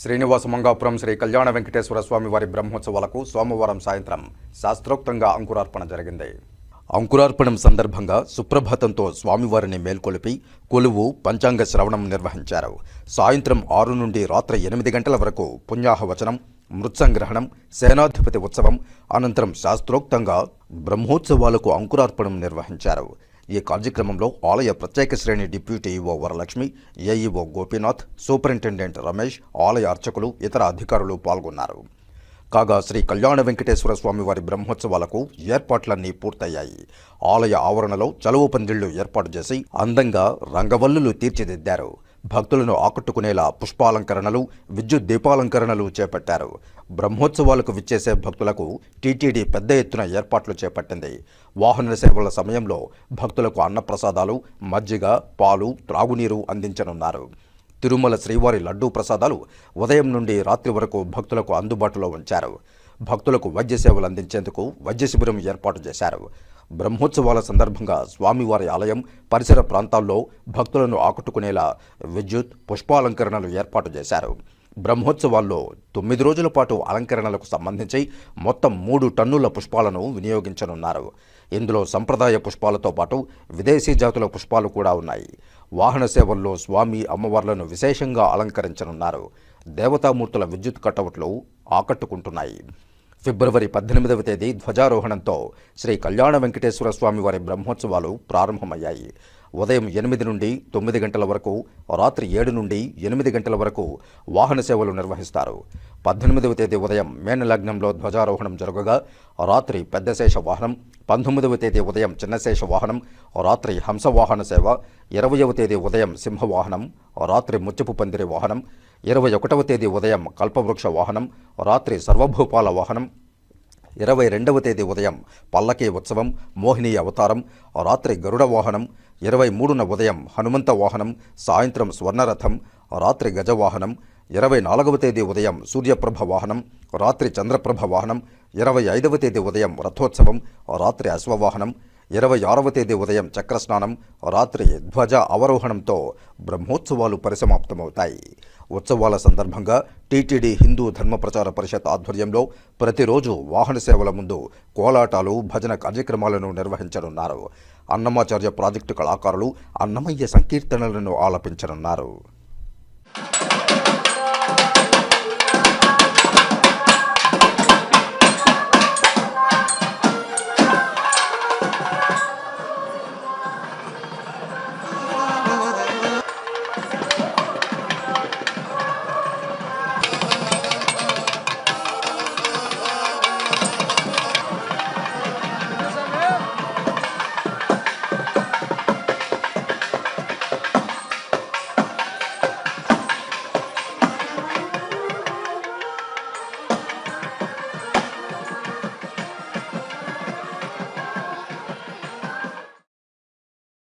శ్రీనివాస మంగాపురం శ్రీ కళ్యాణ వెంకటేశ్వర స్వామి వారి బ్రహ్మోత్సవాలకు సోమవారం సాయంత్రం శాస్త్రోక్తంగా అంకురార్పణ జరిగింది. అంకురార్పణం సందర్భంగా సుప్రభాతంతో స్వామివారిని మేల్కొలిపి కొలువు పంచాంగ శ్రవణం నిర్వహించారు. సాయంత్రం ఆరు నుండి రాత్రి ఎనిమిది గంటల వరకు పుణ్యాహవచనం మృత్సంగ్రహణం సేనాధిపతి ఉత్సవం అనంతరం శాస్త్రోక్తంగా బ్రహ్మోత్సవాలకు అంకురార్పణం నిర్వహించారు. ఈ కార్యక్రమంలో ఆలయ ప్రత్యేక శ్రేణి deputy EO Varalakshmi AEO Gopinath superintendent Ramesh ఆలయ అర్చకులు ఇతర అధికారులు పాల్గొన్నారు. కాగా శ్రీ కళ్యాణ వెంకటేశ్వర స్వామి వారి బ్రహ్మోత్సవాలకు ఏర్పాట్లన్నీ పూర్తయ్యాయి. ఆలయ ఆవరణలో చలువ పందిళ్ళు ఏర్పాటు చేసి అందంగా రంగవల్లులు తీర్చిదిద్దారు. భక్తులను ఆకట్టుకునేలా పుష్పాలంకరణలు విద్యుత్ దీపాలంకరణలు చేపట్టారు. బ్రహ్మోత్సవాలకు విచ్చేసే భక్తులకు టీటీడీ పెద్ద ఎత్తున ఏర్పాట్లు చేపట్టింది. వాహన సేవల సమయంలో భక్తులకు అన్నప్రసాదాలు మజ్జిగ పాలు త్రాగునీరు అందించనున్నారు. తిరుమల శ్రీవారి లడ్డూ ప్రసాదాలు ఉదయం నుండి రాత్రి వరకు భక్తులకు అందుబాటులో ఉంచారు. భక్తులకు వైద్య సేవలు అందించేందుకు వైద్య శిబిరం ఏర్పాటు చేశారు. బ్రహ్మోత్సవాల సందర్భంగా స్వామివారి ఆలయం పరిసర ప్రాంతాల్లో భక్తులను ఆకట్టుకునేలా విద్యుత్ పుష్పాలంకరణలు ఏర్పాటు చేశారు. బ్రహ్మోత్సవాల్లో తొమ్మిది రోజుల పాటు అలంకరణలకు సంబంధించి మొత్తం మూడు టన్నుల పుష్పాలను వినియోగించనున్నారు. ఇందులో సంప్రదాయ పుష్పాలతో పాటు విదేశీ జాతుల పుష్పాలు కూడా ఉన్నాయి. వాహన సేవల్లో స్వామి అమ్మవార్లను విశేషంగా అలంకరించనున్నారు. దేవతామూర్తుల విద్యుత్ కటౌట్లు ఆకట్టుకుంటున్నాయి. ఫిబ్రవరి పద్దెనిమిదవ తేదీ ధ్వజారోహణంతో శ్రీ కళ్యాణ వెంకటేశ్వర స్వామి వారి బ్రహ్మోత్సవాలు ప్రారంభమయ్యాయి. ఉదయం ఎనిమిది నుండి తొమ్మిది గంటల వరకు రాత్రి ఏడు నుండి ఎనిమిది గంటల వరకు వాహన సేవలు నిర్వహిస్తారు. పద్దెనిమిదవ తేదీ ఉదయం మేనలగ్నంలో ధ్వజారోహణం జరగగా రాత్రి పెద్దశేష వాహనం పంతొమ్మిదవ తేదీ ఉదయం చిన్నశేష వాహనం రాత్రి హంస వాహన సేవ ఇరవయవ తేదీ ఉదయం సింహ వాహనం రాత్రి ముచ్చపు పందిరి వాహనం ఇరవై ఒకటవ తేదీ ఉదయం కల్పవృక్ష వాహనం రాత్రి సర్వభూపాల వాహనం ఇరవై రెండవ తేదీ ఉదయం పల్లకీ ఉత్సవం మోహిని అవతారం రాత్రి గరుడ వాహనం ఇరవై మూడున ఉదయం హనుమంత వాహనం సాయంత్రం స్వర్ణరథం రాత్రి గజవాహనం ఇరవై నాలుగవ తేదీ ఉదయం సూర్యప్రభ వాహనం రాత్రి చంద్రప్రభ వాహనం ఇరవై ఐదవ తేదీ ఉదయం రథోత్సవం రాత్రి అశ్వవాహనం ఇరవై ఆరవ తేదీ ఉదయం చక్రస్నానం రాత్రి ధ్వజ అవరోహణంతో బ్రహ్మోత్సవాలు పరిసమాప్తమవుతాయి. ఉత్సవాల సందర్భంగా టీటీడీ హిందూ ధర్మ ప్రచార పరిషత్ ఆధ్వర్యంలో ప్రతిరోజు వాహన సేవల ముందు కోలాటాలు భజన కార్యక్రమాలను నిర్వహించనున్నారు. అన్నమాచార్య ప్రాజెక్టు కళాకారులు అన్నమయ్య సంకీర్తనలను ఆలపించనున్నారు.